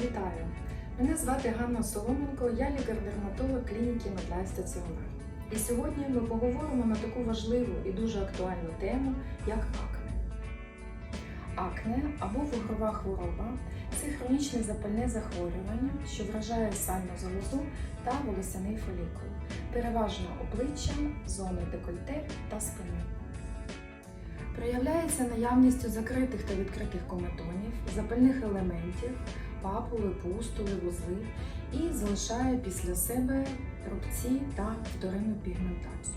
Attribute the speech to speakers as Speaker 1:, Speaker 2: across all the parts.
Speaker 1: Вітаю! Мене звати Ганна Соломенко, я лікар-дерматолог клініки Медлайф Стаціонар. І сьогодні ми поговоримо на таку важливу і дуже актуальну тему, як акне. Акне або вугрова хвороба це хронічне запальне захворювання, що вражає сальну залозу та волосяний фолікул, переважно обличчя, зони декольте та спини. Проявляється наявністю закритих та відкритих кометонів, запальних елементів, папули, пустули, вузли і залишає після себе рубці та вторинну пігментацію.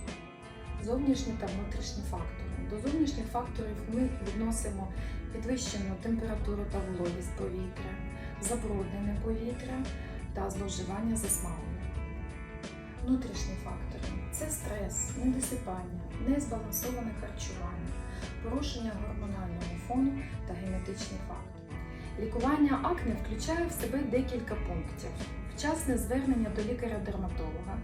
Speaker 1: Зовнішні та внутрішні фактори. До зовнішніх факторів ми відносимо підвищену температуру та вологість повітря, забруднене повітря та зловживання засмагом. Внутрішні фактори це стрес, недосипання, незбалансоване харчування, порушення гормонального фону та генетичні фактори. Лікування акне включає в себе декілька пунктів: вчасне звернення до лікаря-дерматолога,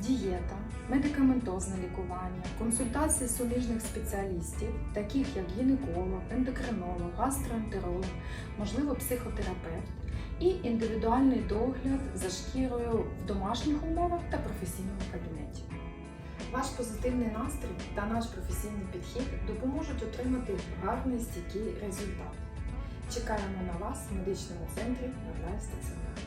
Speaker 1: дієта, медикаментозне лікування, консультації суміжних спеціалістів, таких як гінеколог, ендокринолог, гастроентеролог, можливо, психотерапевт, і індивідуальний догляд за шкірою в домашніх умовах та професійному кабінеті. Ваш позитивний настрій та наш професійний підхід допоможуть отримати гарний стійкий результат. Чекаємо на вас в медичному центрі на стаціонарі.